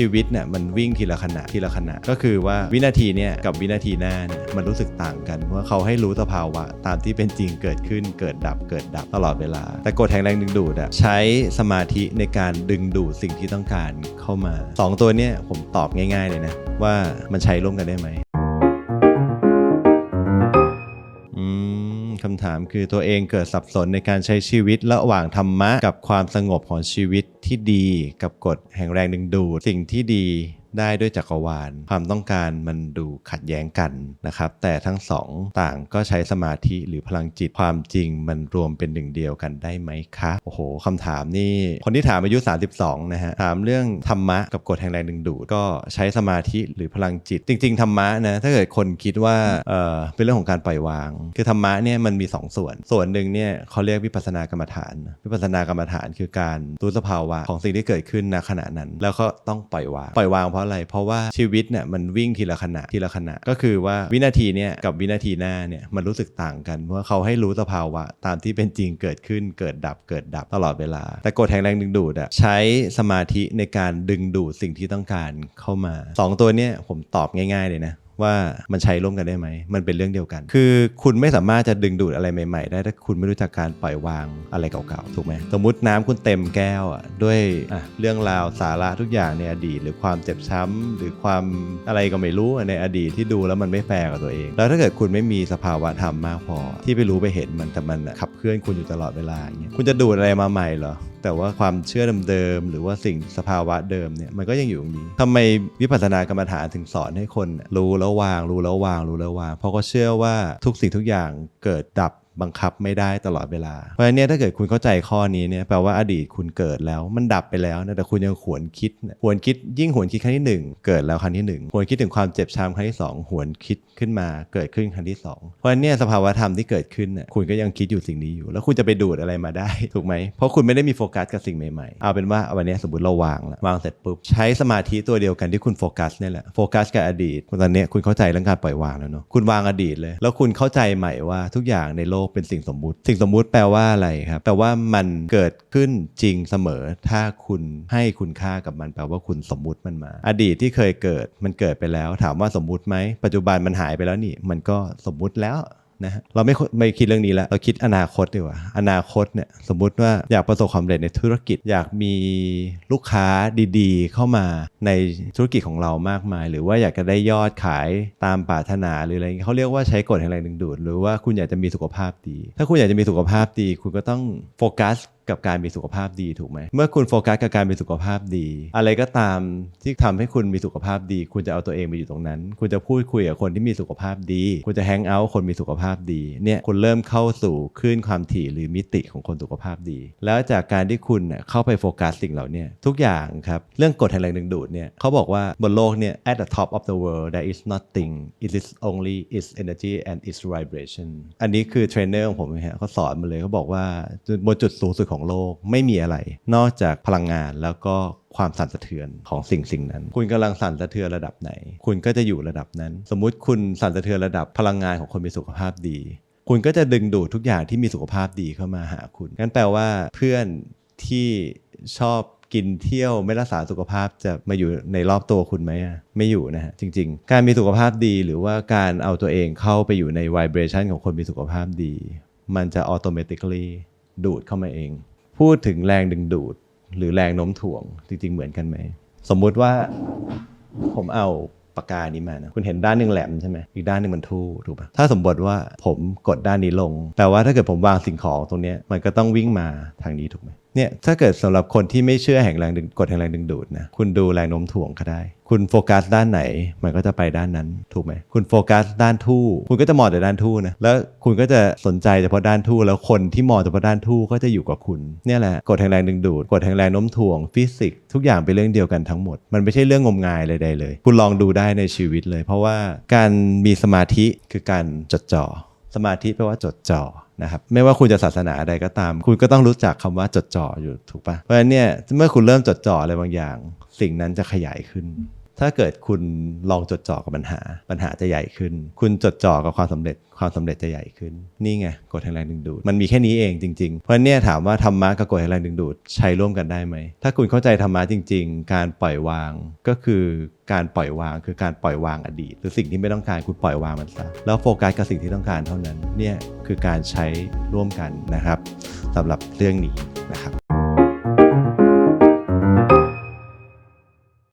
ชีวิตเนี่ยมันวิ่งทีละขณะทีละขณะ ก็คือว่าวินาทีเนี่ยกับวินาทีหน้าเนี่ยมันรู้สึกต่างกันเพราะว่าเขาให้รู้สภาวะ ตามที่เป็นจริงเกิดขึ้นเกิดดับเกิดดับตลอดเวลา แต่กฎแห่งแรงดึงดูดอะใช้สมาธิในการดึงดูดสิ่งที่ต้องการเข้ามาสองตัวเนี่ยผมตอบง่าย ๆ เลยนะว่ามันใช้ร่วมกันได้ไหมำถามคือตัวเองเกิดสับสนในการใช้ชีวิตระหว่างธรรมะกับความสงบของชีวิตที่ดีกับกฎแห่งแรงดึงดูดสิ่งที่ดี ได้ด้วยจักรวาล ความต้องการมันดูขัดแย้งกันนะครับ แต่ทั้งสองต่างก็ใช้สมาธิหรือพลังจิตความจริงมันรวมเป็นหนึ่งเดียวกันได้ไหมคะโอ้โหคำถามนี่ คนที่ถามอายุ 32 นะฮะ ถามเรื่องธรรมะกับกฎแห่งแรงดึงดูดก็ใช้สมาธิหรือพลังจิต จริง ๆ ธรรมะนะถ้าเกิดคนคิดว่าเออเป็นเรื่องของการปล่อยวาง คือธรรมะเนี่ยมันมี 2 ส่วน ส่วนหนึ่งเนี่ยเขาเรียกวิปัสสนากรรมฐาน วิปัสสนากรรมฐานคือการรู้สภาวะของสิ่งที่เกิดขึ้นณขณะนั้น แล้วก็ต้องปล่อยวางปล่อยวางเพราะอะไร เพราะว่าชีวิตเนี่ยมันวิ่งทีละขณะทีละขณะ ก็คือว่าวินาทีเนี่ยกับวินาทีหน้าเนี่ยมันรู้สึกต่างกัน เพราะว่าเขาให้รู้สภาวะตามที่เป็นจริงเกิดขึ้นเกิดดับเกิดดับตลอดเวลา แต่กฎแห่งแรงดึงดูดอะใช้สมาธิในการดึงดูดสิ่งที่ต้องการเข้ามาสองตัวเนี่ยผมตอบง่ายๆเลยนะ ว่ามันใช้ร่วมกันได้ไหม มันเป็นเรื่องเดียวกัน คือคุณไม่สามารถจะดึงดูดอะไรใหม่ๆ ได้ถ้าคุณไม่รู้จักการปล่อยวางอะไรเก่าๆ ถูกไหม สมมติน้ำคุณเต็มแก้วอะด้วยอะเรื่องราวสาระทุกอย่างในอดีต หรือความเจ็บช้ำหรือความอะไรก็ไม่รู้ในอดีตที่ดูแล้วมันไม่แฟร์กับตัวเอง แล้วถ้าเกิดคุณไม่มีสภาวะธรรมมากพอ ที่ไปรู้ไปเห็นมันแต่มันอะขับเคลื่อนคุณอยู่ตลอดเวลาอย่างเงี้ยคุณจะดูดอะไรมาใหม่เหรอ แต่ว่าความเชื่อเดิมๆหรือว่าสิ่งสภาวะเดิมเนี่ยมันก็ยังอยู่ตรงนี้ทำไมวิปัสสนากรรมฐานถึงสอนให้คนรู้แล้ววาง รู้แล้ววางรู้แล้ววาง เพราะก็เชื่อว่าทุกสิ่งทุกอย่างเกิดดับ บังคับไม่ได้ตลอดเวลา เพราะฉะนั้นเนี่ยถ้าเกิดคุณเข้าใจข้อนี้เนี่ยแปลว่าอดีตคุณเกิดแล้วมันดับไปแล้วนะแต่คุณยังหวนคิดหวนคิดยิ่งหวนคิดครั้งที่หนึ่งเกิดแล้วครั้งที่หนึ่งหวนคิดถึงความเจ็บช้ำครั้งที่สองหวนคิดขึ้นมาเกิดขึ้นครั้งที่สองเพราะฉะนั้นเนี่ยสภาวะธรรมที่เกิดขึ้นน่ะคุณก็ยังคิดอยู่สิ่งนี้อยู่ แล้วคุณจะไปดูดอะไรมาได้ถูกไหมเพราะคุณไม่ได้มีโฟกัสกับสิ่งใหม่ๆเอาเป็นว่าวันนี้สมมติเราวางแล้ววางเสร็จปุ๊บใช้สมาธิตัวเดียวกันที่คุณโฟกัสเนี่ยแหละโฟกัสกับอดีตตอนนี้คุณเข้าใจเรื่องการปล่อยวางแล้วเนาะคุณวางอดีตเลย แล้วคุณเข้าใจใหม่ว่าทุกอย่างในโลกเป็นสิ่งสมมุติ สิ่งสมมุติแปลว่าอะไรครับแปลว่ามันเกิดขึ้นจริงเสมอ ถ้าคุณให้คุณค่ากับมันแปลว่าคุณสมมุติมันมา อดีตที่เคยเกิดมันเกิดไปแล้ว ถามว่าสมมุติไหมปัจจุบันมันหายไปแล้วนี่ มันก็สมมุติแล้ว นะฮะเราไม่ไม่คิดเรื่องนี้แล้วเราคิดอนาคตดีกว่าอนาคตเนี่ยสมมุติว่าอยากประสบความสำเร็จในธุรกิจ อยากมีลูกค้าดีๆ เข้ามาในธุรกิจของเรามากมาย หรือว่าอยากจะได้ยอดขายตามปรารถนาหรืออะไรเงี้ยเขาเรียกว่าใช้กฎแห่งแรงดึงดูด หรือว่าคุณอยากจะมีสุขภาพดี ถ้าคุณอยากจะมีสุขภาพดี คุณก็ต้องโฟกัส กับการมีสุขภาพดีถูกไหม เมื่อคุณโฟกัสกับการมีสุขภาพดี อะไรก็ตามที่ทำให้คุณมีสุขภาพดี คุณจะเอาตัวเองไปอยู่ตรงนั้น คุณจะพูดคุยกับคนที่มีสุขภาพดี คุณจะแฮงเอาท์คนมีสุขภาพดีเนี่ยคุณเริ่มเข้าสู่คลื่นความถี่หรือมิติของคนสุขภาพดี แล้วจากการที่คุณเข้าไปโฟกัสสิ่งเหล่านี้ทุกอย่างครับเรื่องกฎแห่งแรงดึงดูดเนี่ยเขาบอกว่าบนโลกเนี่ย at the top of the world there is nothing it is only its energy and its vibration อันนี้คือเทรนเนอร์ของผมนะฮะเขาสอนมาเลยเขาบอกว่าบนจุดสูงสุดของโลกไม่มีอะไร นอกจากพลังงานแล้วก็ความสั่นสะเทือนของสิ่งสิ่งนั้น คุณกำลังสั่นสะเทือนระดับไหน คุณก็จะอยู่ระดับนั้น สมมุติคุณสั่นสะเทือนระดับพลังงานของคนมีสุขภาพดี คุณก็จะดึงดูดทุกอย่างที่มีสุขภาพดีเข้ามาหาคุณงั้นแปลว่าเพื่อนที่ชอบกินเที่ยวไม่รักษาสุขภาพจะมาอยู่ในรอบตัวคุณไหมไม่อยู่นะฮะจริง ๆ การมีสุขภาพดีหรือว่าการเอาตัวเองเข้าไปอยู่ในวิเบรชันของคนมีสุขภาพดี มันจะออโตเมติคลีดูดเข้ามาเอง พูดถึงแรงดึงดูดหรือแรงโน้มถ่วงจริงๆเหมือนกันไหม สมมุติว่าผมเอาปากกานี้มานะคุณเห็นด้านหนึ่งแหลมใช่ไหมอีกด้านหนึ่งมันทู่ถูกปะถ้าสมมติว่าผมกดด้านนี้ลงแต่ว่าถ้าเกิดผมวางสิ่งของตรงนี้มันก็ต้องวิ่งมาทางนี้ถูกไหมเนี่ยถ้าเกิดสำหรับคนที่ไม่เชื่อแห่งแรงดึงกฎแห่งแรงดึงดูดนะคุณดูแรงโน้มถ่วงก็ได้ คุณโฟกัสด้านไหน มันก็จะไปด้านนั้นถูกไหมคุณโฟกัสด้านทู่ คุณก็จะมองแต่ด้านทู่นะแล้วคุณก็จะสนใจเฉพาะด้านทู่แล้วคนที่มองเฉพาะด้านทู่ก็จะอยู่กับคุณเนี่ยแหละกฎแห่งแรงดึงดูดกฎแห่งแรงโน้มถ่วงฟิสิกส์ทุกอย่างเป็นเรื่องเดียวกันทั้งหมด มันไม่ใช่เรื่องงมงายใดๆเลย คุณลองดูได้ในชีวิตเลย เพราะว่าการมีสมาธิคือการจดจ่อสมาธิแปลว่าจดจ่อ นะครับไม่ว่าคุณจะศาสนาใดก็ตาม คุณก็ต้องรู้จักคำว่าจดจ่ออยู่ถูกปะเพราะฉะนั้นเนี่ยเมื่อคุณเริ่มจดจ่ออะไรบางอย่าง สิ่งนั้นจะขยายขึ้น ถ้าเกิดคุณลองจดจ่อกับปัญหา ปัญหาจะใหญ่ขึ้น คุณจดจ่อกับความสำเร็จ ความสำเร็จจะใหญ่ขึ้น นี่ไงกฎแห่งแรงดึงดูด มันมีแค่นี้เองจริง ๆ เพราะเนี่ยถามว่าธรรมะกับกฎแห่งแรงดึงดูดใช้ร่วมกันได้ไหม ถ้าคุณเข้าใจธรรมะจริง ๆ การปล่อยวางก็คือการปล่อยวางคือการปล่อยวางอดีต หรือสิ่งที่ไม่ต้องการคุณปล่อยวางมันซะแล้วโฟกัสกับสิ่งที่ต้องการเท่านั้น เนี่ยคือการใช้ร่วมกันนะครับสำหรับเรื่องนี้นะครับ